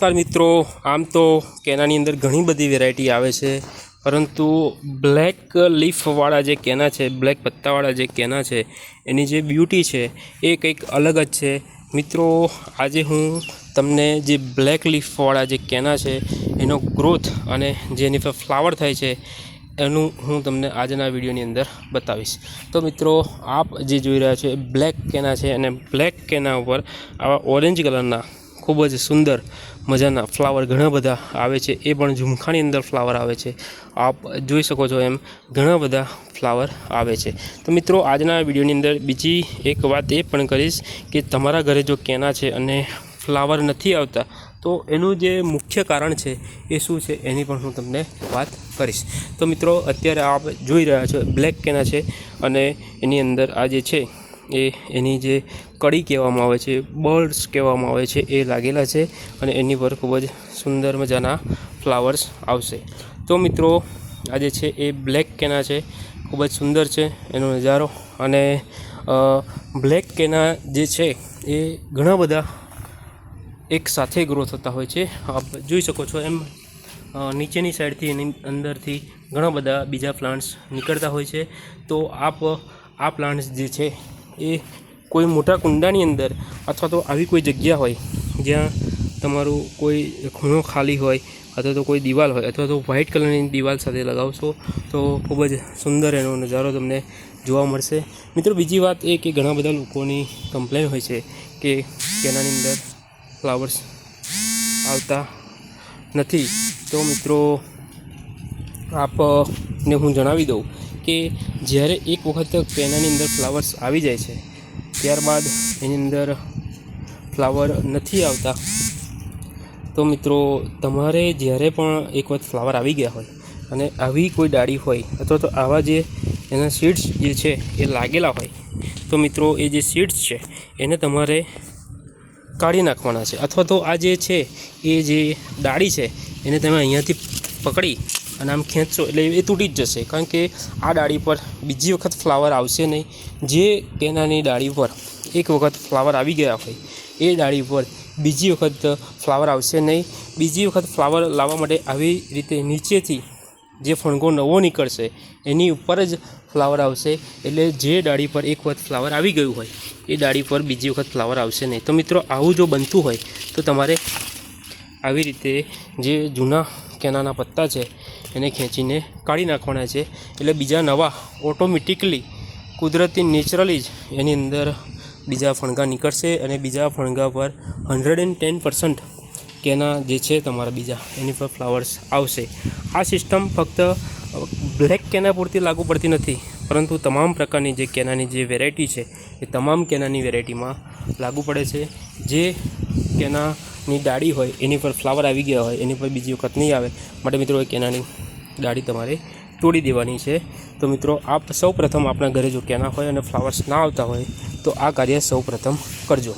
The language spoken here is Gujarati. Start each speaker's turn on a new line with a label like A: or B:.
A: નમસ્કાર મિત્રો. આમ તો કેનાની અંદર ઘણી બધી વેરાયટી આવે છે. પરંતુ બ્લેક લીફવાળા જે કેના છે બ્લેક પત્તાવાળા જે કેના છે, એની જે બ્યુટી છે, એ કંઈક અલગ જ છે. મિત્રો, આજે હું તમને જે બ્લેક લીફવાળા જે કેના છે, એનો ગ્રોથ અને જે એની પર ફ્લાવર થાય છે, એનું હું તમને આજના વિડીયોની અંદર બતાવીશ. તો મિત્રો, આપ જે જોઈ રહ્યા છો એ બ્લેક કેના છે અને બ્લેક કેના ઉપર આવા ઓરેન્જ કલરના ખૂબ જ સુંદર મજાના ફ્લાવર ઘણા બધા આવે છે. એ પણ ઝુમખાની અંદર ફ્લાવર આવે છે. આપ જોઈ શકો છો એમ ઘણા બધા ફ્લાવર આવે છે. તો મિત્રો, આજના વિડીયોની અંદર બીજી એક વાત એ પણ કરીશ કે તમારા ઘરે જો કેના છે અને ફ્લાવર નથી આવતા, તો એનું જે મુખ્ય કારણ છે એ શું છે એની પણ હું તમને વાત કરીશ. તો મિત્રો, અત્યારે આપ જોઈ રહ્યા છો બ્લેક કેના છે અને એની અંદર આ જે છે એ એની જે કડી કહેવામાં આવે છે, બર્ડ્સ કહેવામાં આવે છે, એ લાગેલા છે અને એની પર ખૂબ જ સુંદર મજાના ફ્લાવર્સ આવશે. તો મિત્રો, આ જે છે એ બ્લેક કેના છે, ખૂબ જ સુંદર છે એનો નજારો અને બ્લેક કેના જે છે એ ઘણા બધા એક સાથે ગ્રો થતા હોય છે. આપ જોઈ શકો છો એમ નીચેની સાઈડથી એની અંદરથી ઘણા બધા બીજા પ્લાન્ટ્સ નીકળતા હોય છે. તો આપ, આ પ્લાન્ટ્સ જે છે એ કોઈ મોટા કુંડાની અંદર અથવા તો આવી કોઈ જગ્યા હોય જ્યાં તમારું કોઈ ખૂણો ખાલી હોય અથવા તો કોઈ દિવાલ હોય અથવા તો વ્હાઇટ કલરની દિવાલ સાથે લગાવશો તો ખૂબ જ સુંદર એનો નજારો તમને જોવા મળશે. મિત્રો, બીજી વાત એ કે ઘણા બધા લોકોની કમ્પ્લેન હોય છે કે તેનાની અંદર ફ્લાવર્સ આવતા નથી. તો મિત્રો આપને હું જણાવી દઉં કે જ્યારે એક વખત પેનાની અંદર ફ્લાવર્સ આવી જાય છે, ત્યારબાદ એની અંદર ફ્લાવર નથી આવતા. તો મિત્રો, તમારે જ્યારે પણ એક વખત ફ્લાવર આવી ગયા હોય અને આવી કોઈ ડાળી હોય અથવા તો આવા જે એના સીડ્સ જે છે એ લાગેલા હોય, તો મિત્રો, એ જે સીડ્સ છે એને તમારે કાઢી નાખવાના છે. અથવા તો આ જે છે, એ જે ડાળી છે, એને તમે અહીંયાથી પકડી અને આમ ખેંચશો એટલે એ તૂટી જ જશે. કારણ કે આ ડાળી પર બીજી વખત ફ્લાવર આવશે નહીં. જે કેનાની ડાળી પર એક વખત ફ્લાવર આવી ગયા હોય, એ ડાળી પર બીજી વખત ફ્લાવર આવશે નહીં. બીજી વખત ફ્લાવર લાવવા માટે આવી રીતે નીચેથી જે ફણગો નવો નીકળશે, એની ઉપર જ ફ્લાવર આવશે. એટલે જે ડાળી પર એક વખત ફ્લાવર આવી ગયું હોય, એ ડાળી પર બીજી વખત ફ્લાવર આવશે નહીં. તો મિત્રો, આવું જો બનતું હોય, તો તમારે આવી રીતે જે જૂના કેનાના પત્તા છે, એને ખેંચીને કાઢી નાખવાના છે. એટલે બીજા નવા ઓટોમેટિકલી કુદરતી નેચરલી જ એની અંદર બીજા ફણગા નીકળશે અને બીજા ફણગા પર હંડ્રેડ એન્ડ ટેન પર્સન્ટ કેના જે છે તમારા બીજા, એની પર ફ્લાવર્સ આવશે. આ સિસ્ટમ ફક્ત બ્લેક કેના પૂરતી લાગુ પડતી નથી, પરંતુ તમામ પ્રકારની જે કેનાની જે વેરાયટી છે, એ તમામ કેનાની વેરાયટીમાં લાગુ પડે છે. જે કેનાની ડાળી હોય, એની પર ફ્લાવર આવી ગયા હોય, એની પર બીજી વખત નહીં આવે. માટે મિત્રો એ કેનાની ડાળી તમારે તોડી દેવાની છે. તો મિત્રો, આપ સૌ પ્રથમ આપણા ઘરે જો કેના હોય અને ફ્લાવર્સ ના આવતા હોય, તો આ કાર્ય સૌ પ્રથમ કરજો.